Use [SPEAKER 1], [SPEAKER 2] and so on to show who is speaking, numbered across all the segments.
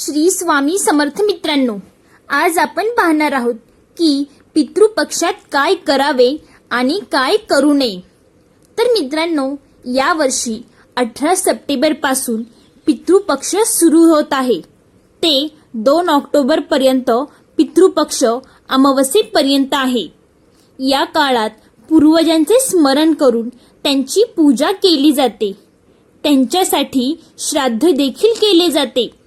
[SPEAKER 1] श्री स्वामी समर्थ मित्रांनो आज आपण पाहणार आहोत की पितृपक्षात काय करावे आणि काय करू नये. तर मित्रांनो यावर्षी अठरा सप्टेंबरपासून पितृपक्ष सुरू होत आहे. ते दोन ऑक्टोबर पर्यंत पितृपक्ष अमावस्येपर्यंत आहे. या काळात पूर्वजांचे स्मरण करून त्यांची पूजा केली जाते. त्यांच्यासाठी श्राद्ध देखील केले जाते.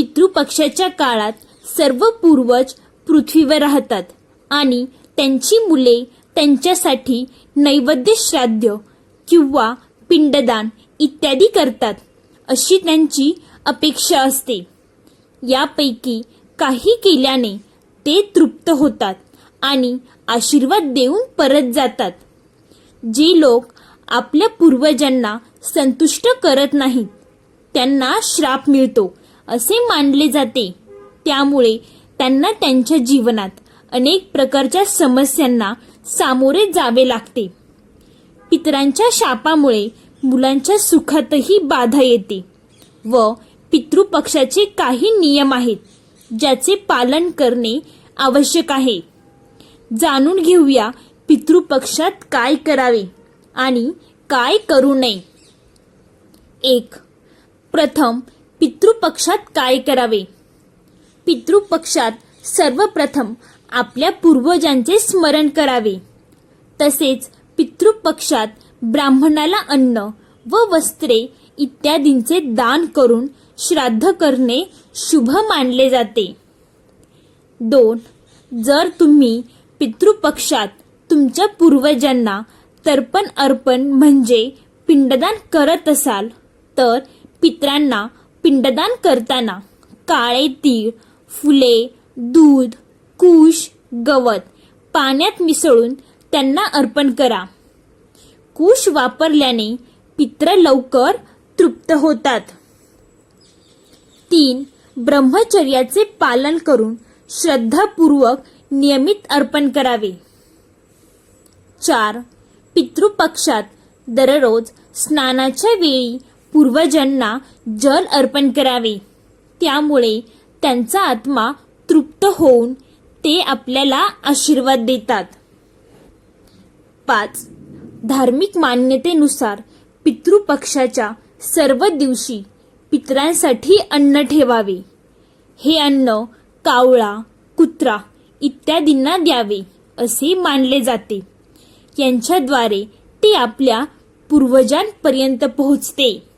[SPEAKER 1] पितृपक्षाच्या काळात सर्व पूर्वज पृथ्वीवर राहतात आणि त्यांची मुले त्यांच्यासाठी नैवेद्य श्राद्ध किंवा पिंडदान इत्यादी करतात अशी त्यांची अपेक्षा असते. यापैकी काही केल्याने ते तृप्त होतात आणि आशीर्वाद देऊन परत जातात. जे लोक आपल्या पूर्वजांना संतुष्ट करत नाहीत त्यांना श्राप मिळतो असे मानले जाते. त्यामुळे त्यांना त्यांच्या जीवनात अनेक प्रकारच्या समस्यांना सामोरे जावे लागते. पितरांच्या शापामुळे मुलांच्या सुखातही बाधा येते व पितृपक्षाचे काही नियम आहेत ज्याचे पालन करणे आवश्यक आहे. जाणून घेऊया पितृपक्षात काय करावे आणि काय करू नये. एक प्रथम पितृपक्षात काय करावे? पितृपक्षात सर्वप्रथम आपल्या पूर्वजांचे स्मरण करावे. तसेच पितृपक्षात ब्राह्मणाला अन्न व वस्त्रे इत्यादींचे दान करून श्राद्ध करणे शुभ मानले जाते. दोन जर तुम्ही पितृपक्षात तुमच्या पूर्वजांना तर्पण अर्पण म्हणजे पिंडदान करत असाल तर पित्रांना पिंडदान करताना काळे तीळ फुले दूध कुश गवत पाण्यात मिसळून त्यांना अर्पण करा. कुश वापरल्याने पित्र लवकर तृप्त होतात. तीन ब्रह्मचर्याचे पालन करून श्रद्धापूर्वक नियमित अर्पण करावे. चार पितृपक्षात दररोज स्नानाच्या वेळी पूर्वजांना जल अर्पण करावे. त्यामुळे त्यांचा आत्मा तृप्त होऊन ते आपल्याला आशीर्वाद देतात. पाच. धार्मिक मान्यतेनुसार पितृपक्षाच्या सर्व दिवशी पितरांसाठी अन्न ठेवावे. हे अन्न कावळा कुत्रा इत्यादींना द्यावे असे मानले जाते. यांच्याद्वारे ते आपल्या पूर्वजांपर्यंत पोहोचते.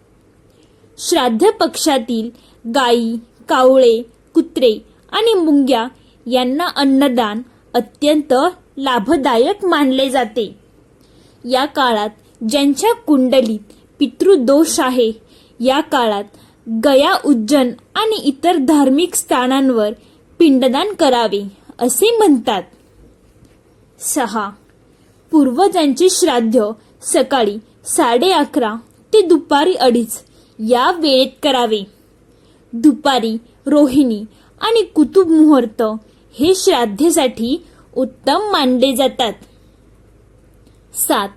[SPEAKER 1] श्राद्ध पक्षातील गायी कावळे कुत्रे आणि मुंग्या यांना अन्नदान अत्यंत लाभदायक मानले जाते. या काळात ज्यांच्या कुंडलीत पितृदोष आहे या काळात गया उज्जैन आणि इतर धार्मिक स्थानांवर पिंडदान करावे असे म्हणतात. सहा. पूर्वजांचे श्राद्ध सकाळी साडे अकरा ते दुपारी अडीच या वेळेत करावे. दुपारी रोहिणी आणि कुतुब मुहूर्त हे श्राद्धेसाठी उत्तम मानले जातात. सात.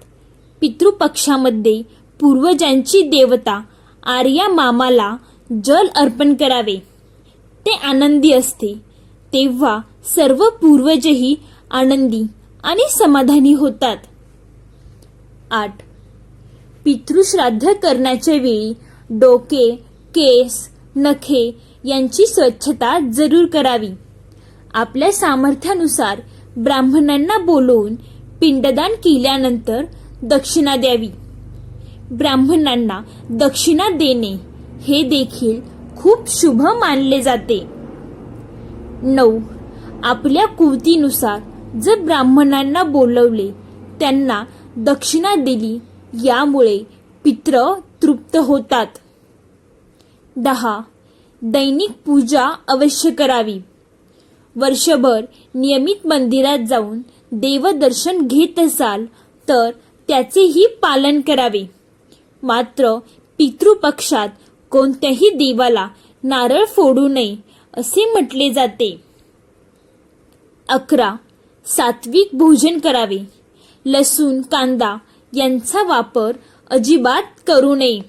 [SPEAKER 1] पितृपक्षामध्ये पूर्वजांची देवता आर्या मामाला जल अर्पण करावे. ते आनंदी असते. तेव्हा सर्व पूर्वजही आनंदी आणि समाधानी होतात. आठ. पितृश्राद्ध करण्याच्या वेळी डोके केस नखे यांची स्वच्छता जरूर करावी. आपल्या सामर्थ्यानुसार ब्राह्मणांना बोलवून पिंडदान केल्यानंतर दक्षिणा द्यावी. ब्राह्मणांना दक्षिणा देणे हे देखील खूप शुभ मानले जाते. नऊ. आपल्या कुवतीनुसार जर ब्राह्मणांना बोलवले त्यांना दक्षिणा दिली यामुळे पित्र तृप्त होतात. दहा. दैनिक पूजा अवश्य करावी. वर्षभर नियमित मंदिरात जाऊन देवदर्शन घेत असाल तर त्याचेही पालन करावे. मात्र पितृपक्षात कोणत्याही देवाला नारळ फोडू नये असे म्हटले जाते. अकरा. सात्विक भोजन करावे. लसूण कांदा यांचा वापर अजिबात करू नये.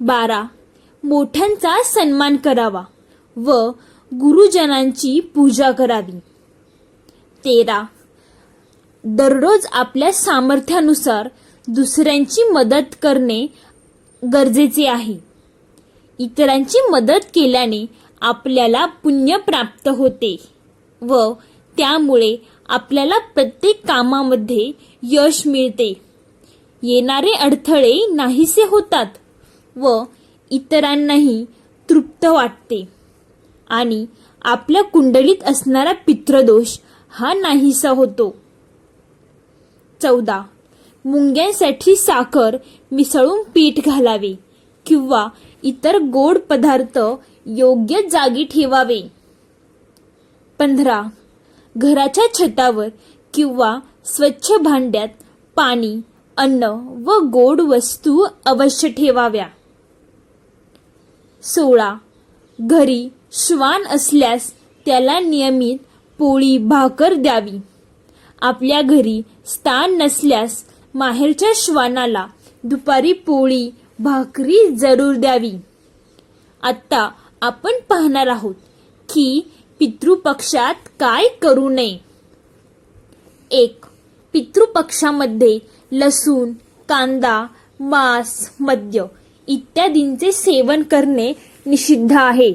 [SPEAKER 1] बारा. मोठ्यांचा सन्मान करावा व गुरुजनांची पूजा करावी. तेरा. दररोज आपल्या सामर्थ्यानुसार दुसऱ्यांची मदत करणे गरजेचे आहे. इतरांची मदत केल्याने आपल्याला पुण्य प्राप्त होते व त्यामुळे आपल्याला प्रत्येक कामामध्ये यश मिळते. येणारे अडथळे नाहीसे होतात व इतरांनाही तृप्त वाटते. आणि आपल्या कुंडलीत असणारा पित्रदोष हा नाहीसा होतो. चौदा. मुंग्यांसाठी साखर मिसळून पीठ घालावे किंवा इतर गोड पदार्थ योग्य जागी ठेवावे. पंधरा. घराच्या छतावर किंवा स्वच्छ भांड्यात पाणी अन्न व गोड वस्तू अवश्य ठेवाव्या. सोळा. घरी श्वान असल्यास त्याला नियमित पोळी भाकर द्यावी. आपल्या घरी स्थान नसल्यास माहेरच्या श्वानाला दुपारी पोळी भाकरी जरूर द्यावी. आत्ता आपण पाहणार आहोत की पितृपक्षात काय करू नये. एक. पितृपक्षामध्ये लसूण कांदा मांस मद्य इत्यादींचे सेवन करणे निषिद्ध आहे.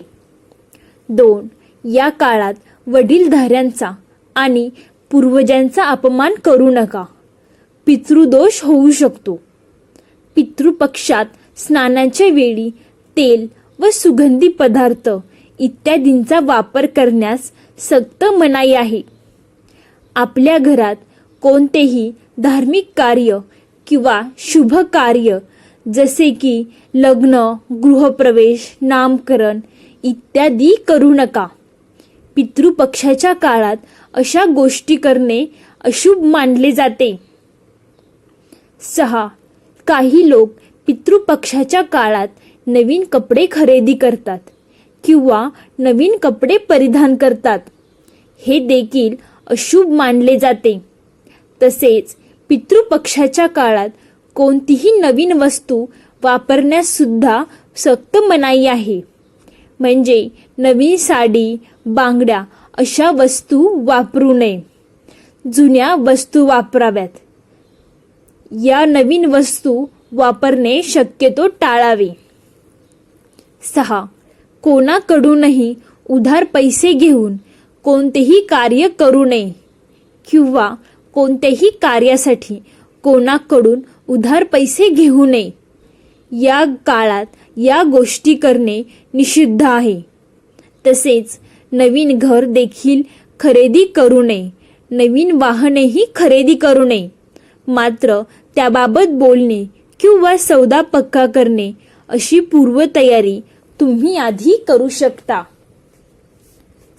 [SPEAKER 1] दोन या काळात वडीलधाऱ्यांचा आणि पूर्वजांचा अपमान करू नका. पितृदोष होऊ शकतो. पितृपक्षात स्नानाच्या वेळी तेल व सुगंधी पदार्थ इत्यादींचा वापर करण्यास सक्त मनाई आहे. आपल्या घरात कोणतेही धार्मिक कार्य किंवा शुभ कार्य जसे की लग्न गृहप्रवेश नामकरण इत्यादी करू नका. पितृपक्षाच्या काळात अशा गोष्टी करणे अशुभ मानले जाते. सहा. काही लोक पितृपक्षाच्या काळात नवीन कपडे खरेदी करतात किंवा नवीन कपडे परिधान करतात. हे देखील अशुभ मानले जाते. तसेच पितृपक्षाच्या काळात कोणतीही नवीन वस्तू वापरण्यास सुद्धा सक्त मनाई आहे. म्हणजे नवीन साडी बांगड्या अशा वस्तू वापरू नये. जुन्या वस्तू वापराव्यात. या नवीन वस्तू वापरणे शक्यतो टाळावे. सहा. कोणाकडूनही उधार पैसे घेऊन कोणतेही कार्य करू नये. किंवा कोणत्याही कार्यासाठी कोणाकडून उधार पैसे घेऊ नये. या काळात या गोष्टी करणे निषिद्ध आहे. तसेच नवीन घर देखील खरेदी करू नये. नवीन वाहनेही खरेदी करू नये. मात्र त्याबाबत बोलणे किंवा सौदा पक्का करणे अशी पूर्वतयारी तुम्ही आधी करू शकता.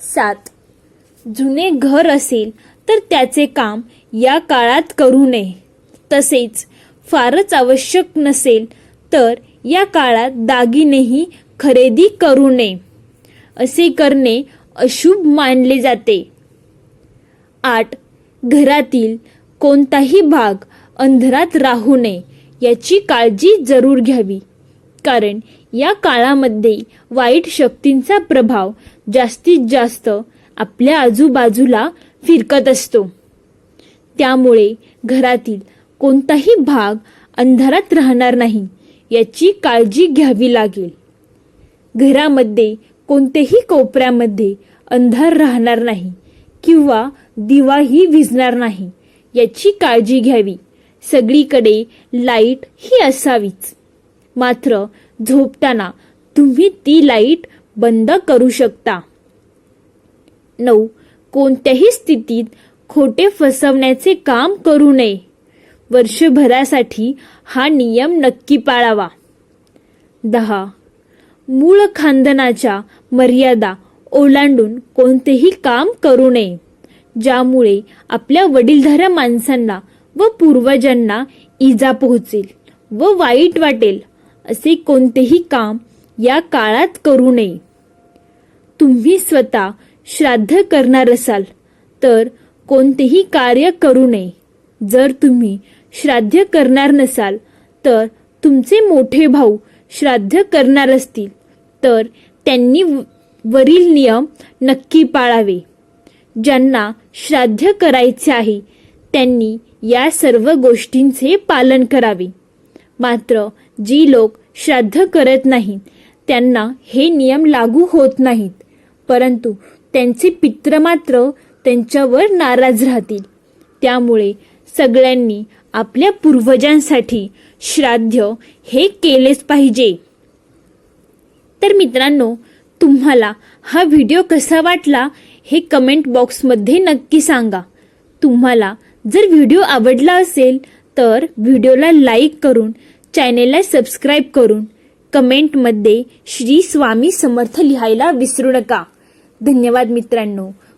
[SPEAKER 1] सात. जुने घर असेल तर त्याचे काम या काळात करू नये. तसेच फारच आवश्यक नसेल तर या काळात दागिनेही खरेदी करू नये. असे करणे अशुभ मानले जाते. आठ. घरातील कोणताही भाग अंधारात राहू नये याची काळजी जरूर घ्यावी. कारण या काळामध्ये वाईट शक्तींचा प्रभाव जास्तीत जास्त आपल्या आजूबाजूला फिरकत असतो. त्यामुळे घरातील कोणताही भाग अंधारात राहणार नाही याची काळजी घ्यावी लागेल. घरामध्ये कोणत्याही कोपऱ्यामध्ये अंधार राहणार नाही किंवा दिवाही विझणार नाही याची काळजी घ्यावी. सगळीकडे लाइट ही असावीच. मात्र झोपताना तुम्ही ती लाइट बंद करू शकता. नऊ. कोणत्याही स्थितीत खोटे फसवण्याचे काम करू नये. वर्षभरासाठी हा नियम नक्की पाळावा. दहा. मूळ खांदनाच्या मर्यादा ओलांडून कोणतेही काम करू नये ज्यामुळे आपल्या वडीलधाऱ्या माणसांना व पूर्वजांना इजा पोहोचेल व वाईट वाटेल असे कोणतेही काम या काळात करू नये. तुम्ही स्वतः श्राद्ध करणार असाल तर कोणतेही कार्य करू नये. जर तुम्ही श्राद्ध करणार नसाल तर तुमचे मोठे भाऊ श्राद्ध करणार असतील तर त्यांनी वरील नियम नक्की पाळावे. ज्यांना श्राद्ध करायचे आहे त्यांनी या सर्व गोष्टींचे पालन करावे. मात्र जी लोक श्राद्ध करत नाहीत त्यांना हे नियम लागू होत नाहीत. परंतु त्यांचे पित्र मात्र त्यांच्यावर नाराज राहतील. त्यामुळे सगळ्यांनी आपल्या पूर्वजांसाठी श्राद्ध हे केलेच पाहिजे. तर मित्रांनो तुम्हाला हा व्हिडिओ कसा वाटला हे कमेंट बॉक्समध्ये नक्की सांगा. तुम्हाला जर व्हिडिओ आवडला असेल तर व्हिडिओला लाईक करून चॅनेलला सबस्क्राईब करून कमेंटमध्ये श्री स्वामी समर्थ लिहायला विसरू नका. धन्यवाद मित्रांनो.